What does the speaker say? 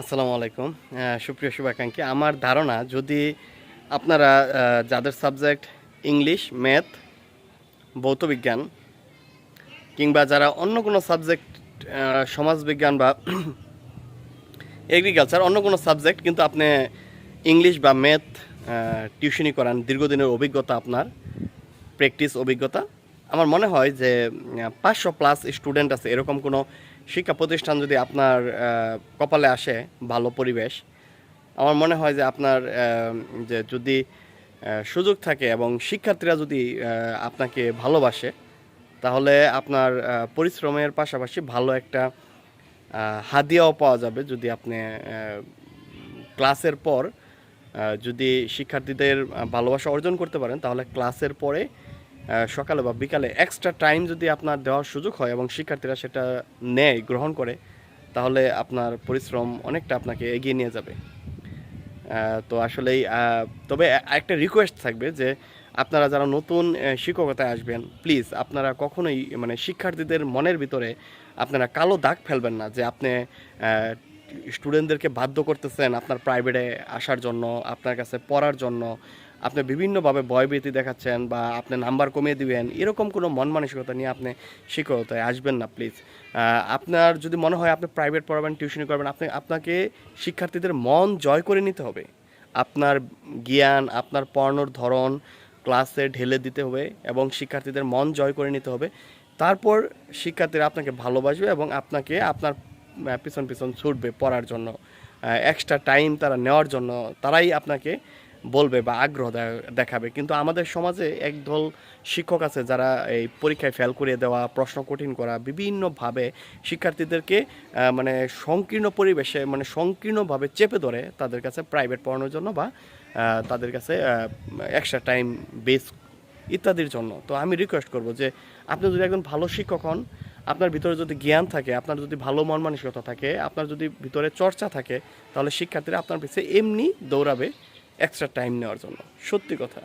আসসালামু আলাইকুম। সুপ্রিয় শুভাকাঙ্ক্ষী, আমার ধারণা যদি আপনারা যাদের সাবজেক্ট ইংলিশ, ম্যাথ, ভৌতবিজ্ঞান, কিংবা যারা অন্য কোনো সাবজেক্ট সমাজবিজ্ঞান বা এগ্রিকালচার অন্য কোনো সাবজেক্ট কিন্তু আপনি ইংলিশ বা ম্যাথ টিউশনি করান, দীর্ঘদিনের অভিজ্ঞতা আপনার, প্র্যাকটিস, অভিজ্ঞতা আমার মনে হয় যে পাঁচশো প্লাস স্টুডেন্ট আছে, এরকম কোনো শিক্ষা প্রতিষ্ঠান যদি আপনার কপালে আসে, ভালো পরিবেশ, আমার মনে হয় যে আপনার যে যদি সুযোগ থাকে এবং শিক্ষার্থীরা যদি আপনাকে ভালোবাসে, তাহলে আপনার পরিশ্রমের পাশাপাশি ভালো একটা হাদিয়াও পাওয়া যাবে যদি আপনি ক্লাসের পর যদি শিক্ষার্থীদের ভালোবাসা অর্জন করতে পারেন, তাহলে ক্লাসের পরে সকালে বা বিকালে এক্সট্রা টাইম যদি আপনার দেওয়ার সুযোগ হয় এবং শিক্ষার্থীরা সেটা নেয়, গ্রহণ করে, তাহলে আপনার পরিশ্রম অনেকটা আপনাকে এগিয়ে নিয়ে যাবে। তো আসলেই তবে একটা রিকোয়েস্ট থাকবে যে আপনারা যারা নতুন শিক্ষকতায় আসবেন প্লিজ আপনারা কখনোই মানে শিক্ষার্থীদের মনের ভিতরে আপনারা কালো দাগ ফেলবেন না যে আপনি স্টুডেন্টদেরকে বাধ্য করতেছেন আপনার প্রাইভেটে আসার জন্য, আপনার কাছে পড়ার জন্য। আপনি বিভিন্নভাবে ভয়ভীতি দেখাচ্ছেন বা আপনি নাম্বার কমিয়ে দিবেন। এরকম কোনো মন মানসিকতা নিয়ে আপনি শিক্ষকতায় আসবেন না প্লিজ আপনার যদি মনে হয় আপনি প্রাইভেট পড়াবেন টিউশনি করবেন, আপনি, আপনাকে শিক্ষার্থীদের মন জয় করে নিতে হবে। আপনার জ্ঞান, আপনার পড়ানোর ধরন ক্লাসে ঢেলে দিতে হবে এবং শিক্ষার্থীদের মন জয় করে নিতে হবে। তারপর শিক্ষার্থীরা আপনাকে ভালোবাসবে এবং আপনাকে, আপনার পিছন পিছন ছুটবে পড়ার জন্য এক্সট্রা টাইম তারা নেওয়ার জন্য তারাই আপনাকে বলবে বা আগ্রহ দেখাবে। কিন্তু আমাদের সমাজে একদল শিক্ষক আছে যারা এই পরীক্ষায় ফেল করিয়ে দেওয়া, প্রশ্ন কঠিন করা, বিভিন্নভাবে শিক্ষার্থীদেরকে মানে সংকীর্ণ পরিবেশে মানে সংকীর্ণভাবে চেপে ধরে তাদের কাছে প্রাইভেট পড়ানোর জন্য বা তাদের কাছে এক্সট্রা টাইম বেস ইত্যাদির জন্য। তো আমি রিকোয়েস্ট করব যে আপনি যদি একজন ভালো শিক্ষক হন আপনার ভিতরে যদি জ্ঞান থাকে, আপনার যদি ভালো মন মানসিকতা থাকে, আপনার যদি ভিতরে চর্চা থাকে, তাহলে শিক্ষার্থীরা আপনার পিছিয়ে এমনি দৌড়াবে এক্সট্রা টাইম নেওয়ার জন্য। সত্যি কথা।